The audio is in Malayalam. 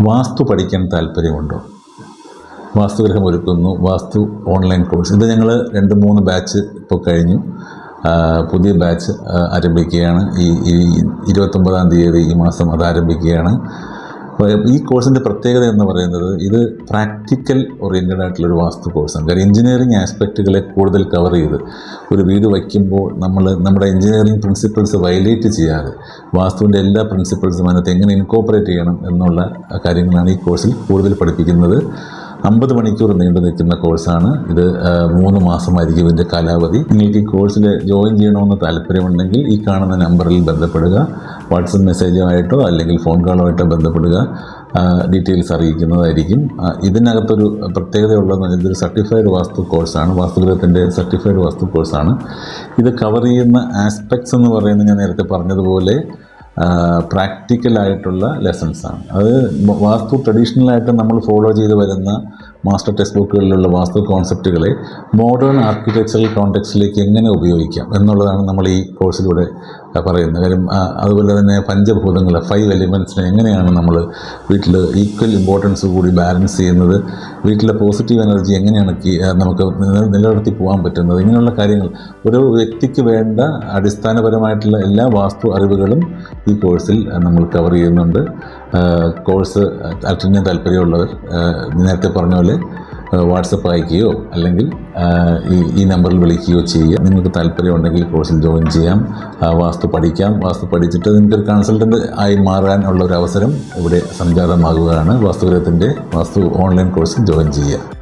വാസ്തു പഠിക്കാൻ താല്പര്യമുണ്ടോ? വാസ്തുഗ്രഹം ഒരുക്കുന്നു വാസ്തു ഓൺലൈൻ കോഴ്സ്. ഇത് ഞങ്ങൾ രണ്ട് മൂന്ന് ബാച്ച് ഇപ്പോൾ കഴിഞ്ഞു. പുതിയ ബാച്ച് ആരംഭിക്കുകയാണ്. ഈ ഇരുപത്തൊമ്പതാം തീയതി ഈ മാസം അത് ആരംഭിക്കുകയാണ്. ഈ കോഴ്സിന്റെ പ്രത്യേകത എന്ന് പറയുന്നത് ഇത് പ്രാക്ടിക്കൽ ഓറിയന്റഡ് ആയിട്ടുള്ളൊരു വാസ്തു കോഴ്സാണ്. കാര്യം എഞ്ചിനീയറിംഗ് ആസ്പെക്റ്റുകളെ കൂടുതൽ കവർ ചെയ്ത് ഒരു വീട് വയ്ക്കുമ്പോൾ നമ്മൾ നമ്മുടെ എഞ്ചിനീയറിംഗ് പ്രിൻസിപ്പിൾസ് വയലേറ്റ് ചെയ്യാതെ വാസ്തുവിന്റെ എല്ലാ പ്രിൻസിപ്പിൾസും അതിനകത്ത് എങ്ങനെ ഇൻകോപ്പറേറ്റ് ചെയ്യണം എന്നുള്ള കാര്യങ്ങളാണ് ഈ കോഴ്സിൽ കൂടുതൽ പഠിപ്പിക്കുന്നത്. അമ്പത് മണിക്കൂർ നീണ്ടു നിൽക്കുന്ന കോഴ്സാണ്. ഇത് മൂന്ന് മാസമായിരിക്കും ഇതിന്റെ കാലാവധി. നിങ്ങൾക്ക് ഈ കോഴ്സിൽ ജോയിൻ ചെയ്യണമെന്ന് താല്പര്യമുണ്ടെങ്കിൽ ഈ കാണുന്ന നമ്പറിൽ ബന്ധപ്പെടുക. വാട്സപ്പ് മെസ്സേജുമായിട്ടോ അല്ലെങ്കിൽ ഫോൺ കോളുമായിട്ടോ ബന്ധപ്പെടുക. ഡീറ്റെയിൽസ് അറിയിക്കുന്നതായിരിക്കും. ഇതിനകത്തൊരു പ്രത്യേകതയുള്ളതെന്ന് പറഞ്ഞാൽ ഇതൊരു സർട്ടിഫൈഡ് വാസ്തു കോഴ്സാണ്. വാസ്തുഗ്രഹത്തിന്റെ സർട്ടിഫൈഡ് വാസ്തു കോഴ്സാണ്. ഇത് കവർ ചെയ്യുന്ന ആസ്പെക്ട്സ് എന്ന് പറയുന്നത് ഞാൻ നേരത്തെ പറഞ്ഞതുപോലെ പ്രാക്ടിക്കലായിട്ടുള്ള ലെസൺസാണ്. അത് വാസ്തു ട്രഡീഷണലായിട്ട് നമ്മൾ ഫോളോ ചെയ്ത് വരുന്ന മാസ്റ്റർ ടെക്സ്റ്റ് ബുക്കുകളിലുള്ള വാസ്തു കോൺസെപ്റ്റുകളെ മോഡേൺ ആർക്കിടെക്ചറൽ കോണ്ടെക്സ്റ്റിലേക്ക് എങ്ങനെ ഉപയോഗിക്കാം എന്നുള്ളതാണ് നമ്മൾ ഈ കോഴ്സിലൂടെ പറയുന്നത്. കാര്യം അതുപോലെ തന്നെ പഞ്ചഭൂതങ്ങൾ ഫൈവ് എലിമെന്റ്സിനെ എങ്ങനെയാണ് നമ്മൾ വീട്ടിൽ ഈക്വൽ ഇമ്പോർട്ടൻസ് കൂടി ബാലൻസ് ചെയ്യുന്നത്? വീട്ടിലെ പോസിറ്റീവ് എനർജി എങ്ങനെയാണ് നമുക്ക് നിലനിർത്തി പോകാൻ പറ്റുന്നത്? ഇങ്ങനെയുള്ള കാര്യങ്ങൾ ഒരു വ്യക്തിക്ക് വേണ്ട അടിസ്ഥാനപരമായിട്ടുള്ള എല്ലാ വാസ്തു അറിവുകളും ഈ കോഴ്സിൽ നമ്മൾ കവർ ചെയ്യുന്നുണ്ട്. കോഴ്സ് അറ്റൻഡ് താല്പര്യമുള്ളവർ നേരത്തെ പറഞ്ഞ പോലെ വാട്സപ്പ് അയക്കുകയോ അല്ലെങ്കിൽ ഈ ഈ നമ്പറിൽ വിളിക്കുകയോ ചെയ്യുക. നിങ്ങൾക്ക് താല്പര്യമുണ്ടെങ്കിൽ കോഴ്സിൽ ജോയിൻ ചെയ്യാം. വാസ്തു പഠിക്കാം. വാസ്തു പഠിച്ചിട്ട് നിങ്ങൾക്കൊരു കൺസൾട്ടന്റ് ആയി മാറാനുള്ള ഒരു അവസരം ഇവിടെ സംജാതമാകുകയാണ്. വാസ്തുഗ്രഹത്തിന്റെ വാസ്തു ഓൺലൈൻ കോഴ്സിൽ ജോയിൻ ചെയ്യുക.